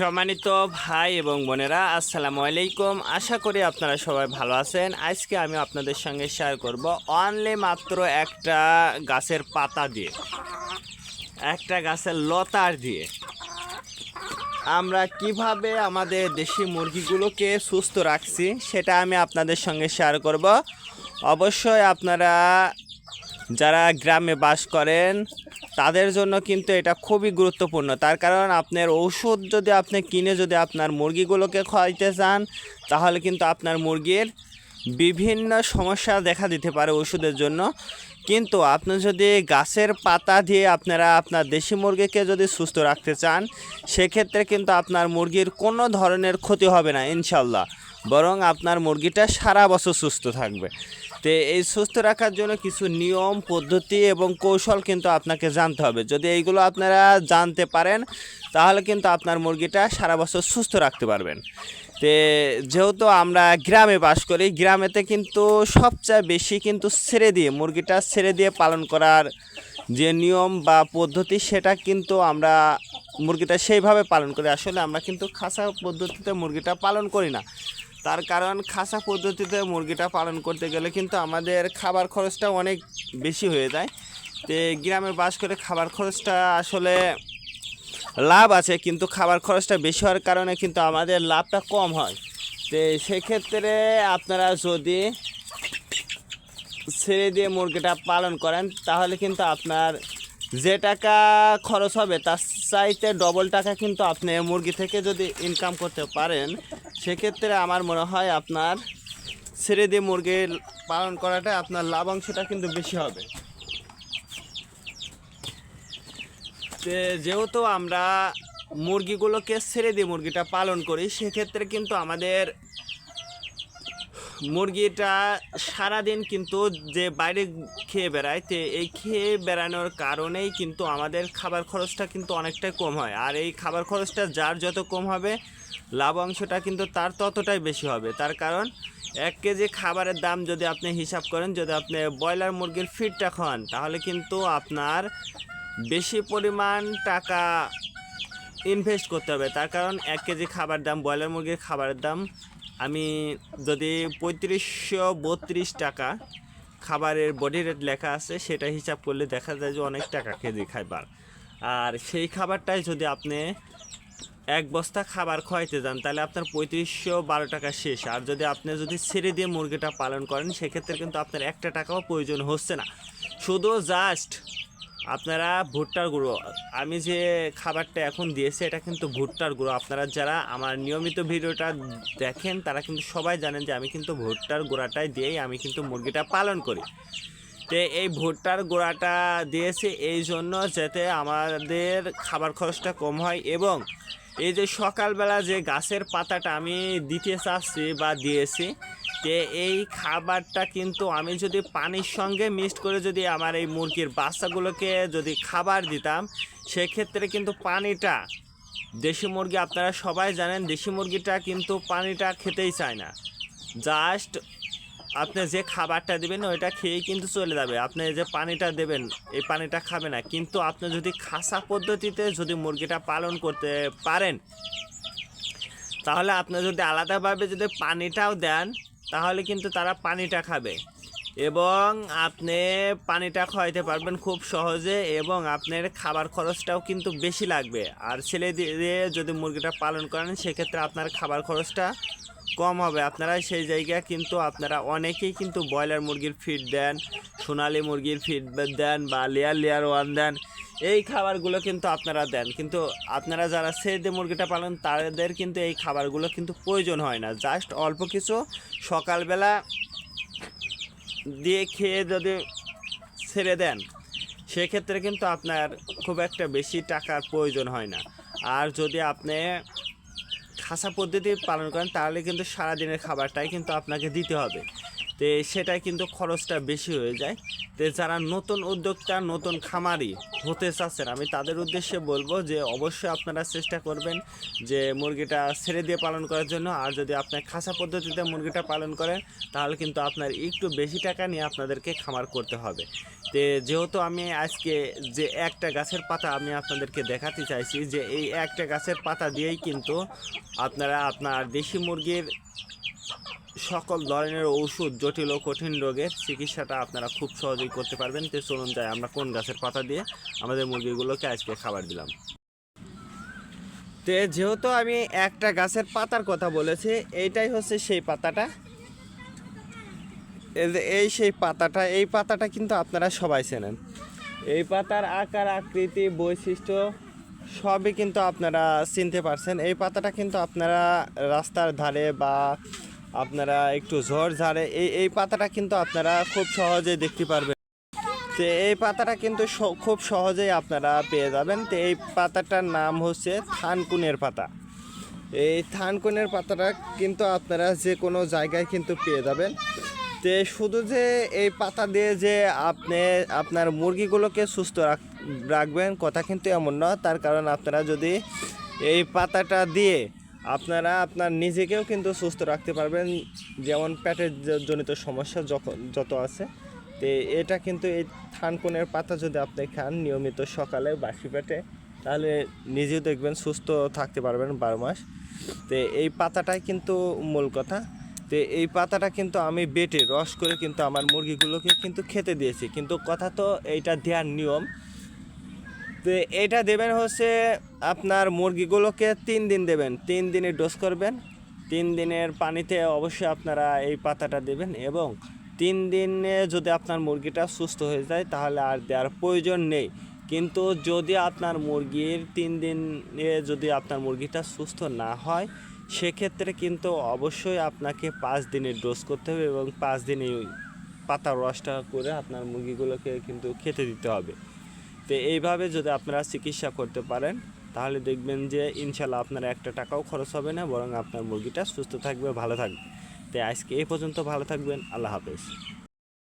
সম্মানিত ভাই এবং বোনেরা, আসসালামু আলাইকুম। আশা করি আপনারা সবাই ভালো আছেন। আজকে আমি আপনাদের সঙ্গে শেয়ার করব অনলি মাত্র একটা গাছের পাতা দিয়ে, একটা গাছের লতার দিয়ে। আমরা কীভাবে আমাদের দেশি মুরগিগুলোকে সুস্থ রাখছি, সেটা আমি আপনাদের সঙ্গে শেয়ার করব। অবশ্যই আপনারা যারা গ্রামে বাস করেন, তাদের জন্য কিন্তু এটা খুবই গুরুত্বপূর্ণ। তার কারণ আপনার ঔষধ যদি আপনি কিনে যদি আপনার মুরগিগুলোকে খাওয়াইতে চান, তাহলে কিন্তু আপনার মুরগির বিভিন্ন সমস্যা দেখা দিতে পারে ওষুধের জন্য। কিন্তু আপনি যদি গাছের পাতা দিয়ে আপনারা আপনার দেশি মুরগিকে যদি সুস্থ রাখতে চান, সেক্ষেত্রে কিন্তু আপনার মুরগির কোনো ধরনের ক্ষতি হবে না ইনশাল্লাহ বরং আপনার মুরগিটা সারা বছর সুস্থ থাকবে। তো এই সুস্থ রাখার জন্য কিছু নিয়ম, পদ্ধতি এবং কৌশল কিন্তু আপনাকে জানতে হবে। যদি এইগুলো আপনারা জানতে পারেন, তাহলে কিন্তু আপনার মুরগিটা সারা বছর সুস্থ রাখতে পারবেন। তে যেহেতু আমরা গ্রামে বাস করি, গ্রামেতে কিন্তু সবচেয়ে বেশি কিন্তু ছেড়ে দিয়ে, মুরগিটা ছেড়ে দিয়ে পালন করার যে নিয়ম বা পদ্ধতি, সেটা কিন্তু আমরা মুরগিটা সেইভাবে পালন করি। আসলে আমরা কিন্তু খাসা পদ্ধতিতে মুরগিটা পালন করি না। তার কারণ খাসা পদ্ধতিতে মুরগিটা পালন করতে গেলে কিন্তু আমাদের খাবার খরচটা অনেক বেশি হয়ে যায়। তো গ্রামে বাস করে খাবার খরচটা আসলে লাভ আছে, কিন্তু খাবার খরচটা বেশি হওয়ার কারণে কিন্তু আমাদের লাভটা কম হয়। তো সেক্ষেত্রে আপনারা যদি ছেড়ে দিয়ে মুরগিটা পালন করেন, তাহলে কিন্তু আপনার যে টাকা খরচ হবে, তার চাইতে ডবল টাকা কিন্তু আপনি মুরগি থেকে যদি ইনকাম করতে পারেন, সেক্ষেত্রে আমার মনে হয় আপনার ছেড়ে দিয়ে মুরগির পালন করাটা আপনার লাভাংশটা কিন্তু বেশি হবে। যেহেতু আমরা মুরগিগুলোকে ছেড়ে দিয়ে মুরগিটা পালন করি, সেক্ষেত্রে কিন্তু আমাদের মুরগিটা সারাদিন কিন্তু যে বাইরে খেয়ে বেড়ায়, তো এই খেয়ে বেড়ানোর কারণেই কিন্তু আমাদের খাবার খরচটা কিন্তু অনেকটাই কম হয়। আর এই খাবার খরচটা যার যত কম হবে, লাভ অংশটা কিন্তু তার ততটাই বেশি হবে। তার কারণ, এক কেজি খাবারের দাম যদি আপনি হিসাব করেন, যদি আপনি ব্রয়লার মুরগির ফিডটা খান, তাহলে কিন্তু আপনার বেশি পরিমাণ টাকা ইনভেস্ট করতে হবে। তার কারণ, এক কেজি খাবার দাম, ব্রয়লার মুরগির খাবারের দাম আমি যদি পঁয়ত্রিশশো বত্রিশ টাকা খাবারের বডি রেট লেখা আছে, সেটা হিসাব করলে দেখা যায় যে অনেক টাকা কেজি খাবার আর সেই খাবারটাই যদি আপনি এক বস্তা খাবার খাওয়াইতে যান, তাহলে আপনার পঁয়ত্রিশশো বারো টাকা শেষ। আর যদি আপনি যদি ছেড়ে দিয়ে মুরগিটা পালন করেন, সেক্ষেত্রে কিন্তু আপনার একটা টাকাও প্রয়োজন হচ্ছে না। শুধু জাস্ট আপনারা ভুট্টার গুঁড়ো, আমি যে খাবারটা এখন দিয়েছি এটা কিন্তু ভুট্টার গুঁড়ো। আপনারা যারা আমার নিয়মিত ভিডিওটা দেখেন, তারা কিন্তু সবাই জানেন যে আমি কিন্তু ভুট্টার গুঁড়াটাই দিয়েই আমি কিন্তু মুরগিটা পালন করি। তো এই ভুট্টার গুঁড়াটা দিয়েছি এই জন্য যাতে আমাদের খাবার খরচটা কম হয় এবং এই যে সকালবেলা যে গাছের পাতাটা আমি দিতে চাচ্ছি বা দিয়েছি যে এই খাবারটা কিন্তু আমি যদি পানির সঙ্গে মিক্সড করে যদি আমার এই মুরগির বাচ্চাগুলোকে যদি খাবার দিতাম, সেক্ষেত্রে কিন্তু পানিটা, দেশি মুরগি আপনারা সবাই জানেন, দেশি মুরগিটা কিন্তু পানিটা খেতেই চায় না। জাস্ট আপনি যে খাবারটা দেবেন, ওইটা খেয়েই কিন্তু চলে যাবে। আপনি যে পানিটা দেবেন, এই পানিটা খাবে না। কিন্তু আপনি যদি খাসা পদ্ধতিতে যদি মুরগিটা পালন করতে পারেন, তাহলে আপনি যদি আলাদাভাবে যদি পানিটাও দেন তাহলে কিন্তু তারা পানিটা খাবে। এবং আপনি পানিটা খাওয়াইতে পারবেন খুব সহজে এবং আপনার খাবার খরচটাও কিন্তু বেশি লাগবে। আর ছেলে দিয়ে যদি মুরগিটা পালন করেন, সেক্ষেত্রে আপনার খাবার খরচটা কম হবে। আপনারা সেই জায়গায় কিন্তু আপনারা অনেকেই কিন্তু ব্রয়লার মুরগির ফিড দেন, সোনালি মুরগির ফিড দেন বা লেয়ার লেয়ার ওয়ান দেন। এই খাবারগুলো কিন্তু আপনারা দেন। কিন্তু আপনারা যারা সেদে মুরগিটা পালন, তাদের কিন্তু এই খাবারগুলো কিন্তু প্রয়োজন হয় না। জাস্ট অল্প কিছু সকালবেলা দিয়ে খেয়ে যদি ছেড়ে দেন, সেক্ষেত্রে কিন্তু আপনার খুব একটা বেশি টাকার প্রয়োজন হয় না। আর যদি আপনি খাসা পদ্ধতি পালন করেন, তাহলে কিন্তু সারাদিনের খাবারটাই কিন্তু আপনাকে দিতে হবে। তো সেটাই কিন্তু খরচটা বেশি হয়ে যায়। তো যারা নতুন উদ্যোক্তা, নতুন খামারি হতে চাচ্ছেন, আমি তাদের উদ্দেশ্যে বলব যে অবশ্যই আপনারা চেষ্টা করবেন যে মুরগিটা ছেড়ে দিয়ে পালন করার জন্য। আর যদি আপনার খাসা পদ্ধতিতে মুরগিটা পালন করেন, তাহলে কিন্তু আপনার একটু বেশি টাকা নিয়ে আপনাদেরকে খামার করতে হবে। তে যেহেতু আমি আজকে যে একটা গাছের পাতা আমি আপনাদেরকে দেখাতে চাইছি, যে এই একটা গাছের পাতা দিয়েই কিন্তু আপনারা আপনার দেশি মুরগির সকল ধরনের ওষুধ জটিল ও কঠিন রোগের চিকিৎসাটা আপনারা খুব সহজেই করতে পারবেন। তো চলুন যাই আমরা কোন গাছের পাতা দিয়ে আমাদের মুরগিগুলোকে আজকে খাবার দিলাম। তো যেহেতু আমি একটা গাছের পাতার কথা বলেছি, এইটাই হচ্ছে সেই পাতাটা। এই এই সেই পাতাটা, এই পাতাটা কিন্তু আপনারা সবাই চেনেন। এই পাতার আকার, আকৃতি, বৈশিষ্ট্য সবই কিন্তু আপনারা চিনতে পারছেন। এই পাতাটা কিন্তু আপনারা রাস্তার ধারে বা আপনারা একটু ঝড় ঝাড়ে, এই এই পাতাটা কিন্তু আপনারা খুব সহজেই দেখতে পারবেন। তো এই পাতাটা কিন্তু খুব সহজেই আপনারা পেয়ে যাবেন। তো এই পাতাটার নাম হচ্ছে থানকুনের পাতা। এই থানকুনের পাতাটা কিন্তু আপনারা যে কোনো জায়গায় কিন্তু পেয়ে যাবেন। তো শুধু যে এই পাতা দিয়ে যে আপনি, আপনার মুরগিগুলোকে সুস্থ রাখ, রাখবেন, কথা কিন্তু এমন না। তার কারণ আপনারা যদি এই পাতাটা দিয়ে আপনারা আপনার নিজেকেও কিন্তু সুস্থ রাখতে পারবেন, যেমন পেটের জনিত সমস্যা যখন যত আছে। তো এটা কিন্তু এই থানকুনের পাতা যদি আপনি খান নিয়মিত সকালে বাসি পেটে, তাহলে নিজেও দেখবেন সুস্থ থাকতে পারবেন বারো মাস। তো এই পাতাটাই কিন্তু মূল কথা। তো এই পাতাটা কিন্তু আমি বেটে রস করে কিন্তু আমার মুরগিগুলোকে কিন্তু খেতে দিয়েছি। কিন্তু কথা তো এইটা দেওয়ার নিয়ম। তো এটা দেবেন হচ্ছে আপনার মুরগিগুলোকে তিন দিন দেবেন। তিন দিনে ডোজ করবেন। তিন দিনের পানিতে অবশ্যই আপনারা এই পাতাটা দেবেন এবং তিন দিনে যদি আপনার মুরগিটা সুস্থ হয়ে যায় তাহলে আর দেওয়ার প্রয়োজন নেই। কিন্তু যদি আপনার মুরগির তিন দিনে যদি আপনার মুরগিটা সুস্থ না হয়, সেক্ষেত্রে কিন্তু অবশ্যই আপনাকে পাঁচ দিনের ডোজ করতে হবে এবং পাঁচ দিনে পাতার রসটা করে আপনার মুরগিগুলোকে কিন্তু খেতে দিতে হবে। তো এইভাবে যদি আপনারা চিকিৎসা করতে পারেন, তাহলে দেখবেন যে ইনশাল্লাহ আপনার একটা টাকাও খরচ হবে না, বরং আপনার মুরগিটা সুস্থ থাকবে, ভালো থাকবে। তো আজকে এই পর্যন্ত ভালো থাকবেন, আল্লাহ হাফেজ।